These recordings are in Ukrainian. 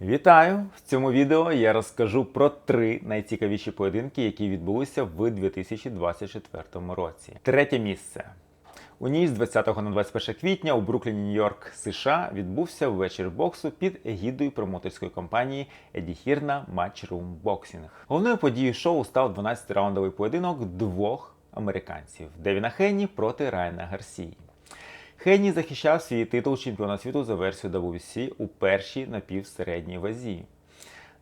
Вітаю! В цьому відео я розкажу про три найцікавіші поєдинки, які відбулися в 2024 році. Третє місце. У ніч з 20 на 21 квітня у Брукліні, Нью-Йорк, США відбувся вечір боксу під егідою промоторської компанії Еді Хірна Matchroom Boxing. Головною подією шоу став 12-раундовий поєдинок двох американців Девіна Хенні проти Райана Гарсії. Хенні захищав свій титул чемпіона світу за версією WC у першій напівсередній вазі.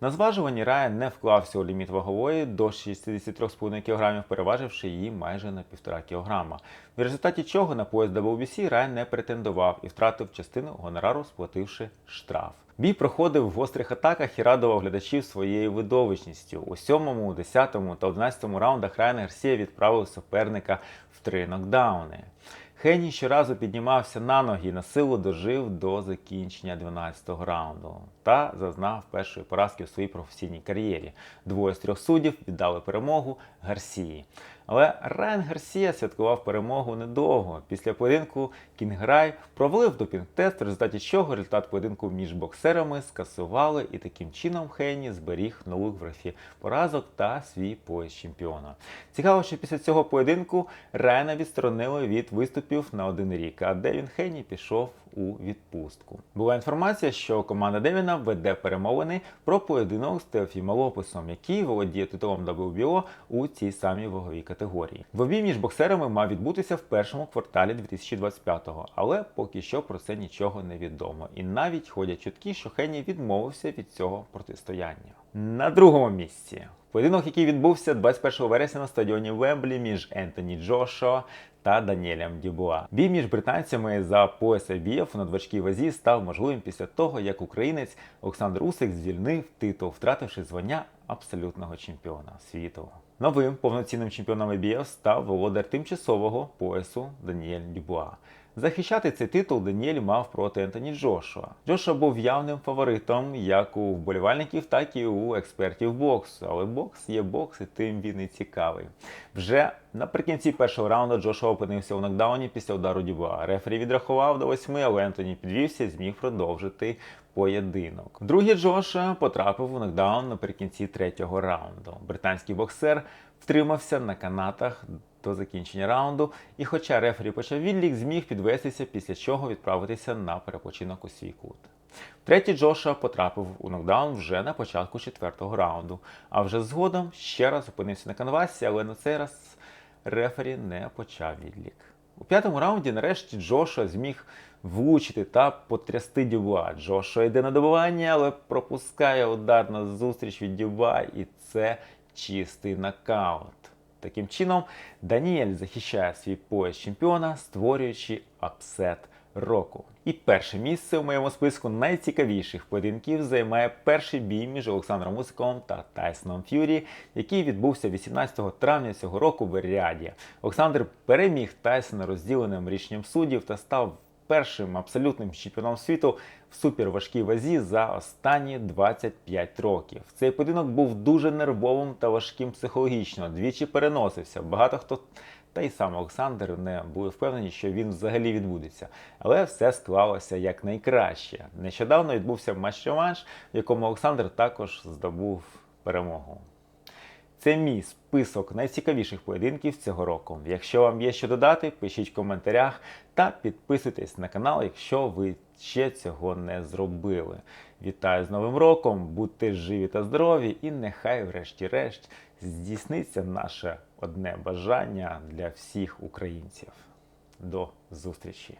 На зважуванні Райан не вклався у ліміт вагової до 63,5 кг, переваживши її майже на 1,5 кг. В результаті чого на пояс WBC Райан не претендував і втратив частину гонорару, сплативши штраф. Бій проходив в гострих атаках і радував глядачів своєю видовищністю. У 7, 10 та 11 раундах Райан Гарсія відправив суперника в три нокдауни. Хенні щоразу піднімався на ноги і на силу дожив до закінчення 12-го раунду та зазнав першої поразки в своїй професійній кар'єрі. Двоє з трьох суддів віддали перемогу Гарсії. Але Райан Гарсія святкував перемогу недовго. Після поєдинку Кінграй провалив допінг-тест, в результаті чого результат поєдинку між боксерами скасували, і таким чином Хенні зберіг нову в графі поразок та свій пояс чемпіона. Цікаво, що після цього поєдинку Райана відсторонили від виступів на один рік, а Девін Хенні пішов у відпустку. Була інформація, що команда Девіна веде перемовини про поєдинок з Теофімом Лопесом, який володіє титулом WBO у цій самій ваговій категорії. Двобій між боксерами мав відбутися в першому кварталі 2025-го, але поки що про це нічого не відомо. І навіть ходять чутки, що Хенні відмовився від цього протистояння. На другому місці. Поєдинок, який відбувся 21 вересня на стадіоні Вемблі між Ентоні Джошо та Даніелем Дюбуа. Бій між британцями за пояс IBF у надважкій вазі став можливим після того, як українець Олександр Усик звільнив титул, втративши звання абсолютного чемпіона світу. Новим повноцінним чемпіоном IBF став володар тимчасового поясу Даніель Дюбуа. Захищати цей титул Даніель мав проти Ентоні Джошуа. Джошуа був явним фаворитом як у вболівальників, так і у експертів боксу. Але бокс є бокс, і тим він і цікавий. Вже наприкінці першого раунду Джошуа опинився у нокдауні після удару Дюбуа. Рефері відрахував до восьми, але Ентоні підвівся і зміг продовжити поєдинок. Другий Джоша потрапив у нокдаун наприкінці третього раунду. Британський боксер втримався на канатах до закінчення раунду, і хоча рефері почав відлік, зміг підвестися, після чого відправитися на перепочинок у свій кут. Третій Джоша потрапив у нокдаун вже на початку четвертого раунду, а вже згодом ще раз опинився на канвасі, але на цей раз рефері не почав відлік. У п'ятому раунді нарешті Джоша зміг влучити та потрясти Дюба. Джоша йде на добивання, але пропускає удар на зустріч від Дюба, і це чистий нокаут. Таким чином, Даніель захищає свій пояс чемпіона, створюючи апсет року. І перше місце у моєму списку найцікавіших поєдинків займає перший бій між Олександром Усиковим та Тайсоном Ф'юрі, який відбувся 18 травня цього року в Ріаді. Олександр переміг Тайсона розділеним рішенням суддів та став першим абсолютним чемпіоном світу в суперважкій вазі за останні 25 років. Цей поєдинок був дуже нервовим та важким психологічно. Двічі переносився. Багато хто. Та й сам Олександр не були впевнені, що він взагалі відбудеться. Але все склалося як найкраще. Нещодавно відбувся матч-реванш, в якому Олександр також здобув перемогу. Це мій список найцікавіших поєдинків цього року. Якщо вам є що додати, пишіть в коментарях та підписуйтесь на канал, якщо ви ще цього не зробили. Вітаю з Новим роком! Будьте живі та здорові, і нехай, врешті-решт, здійсниться наше одне бажання для всіх українців. До зустрічі!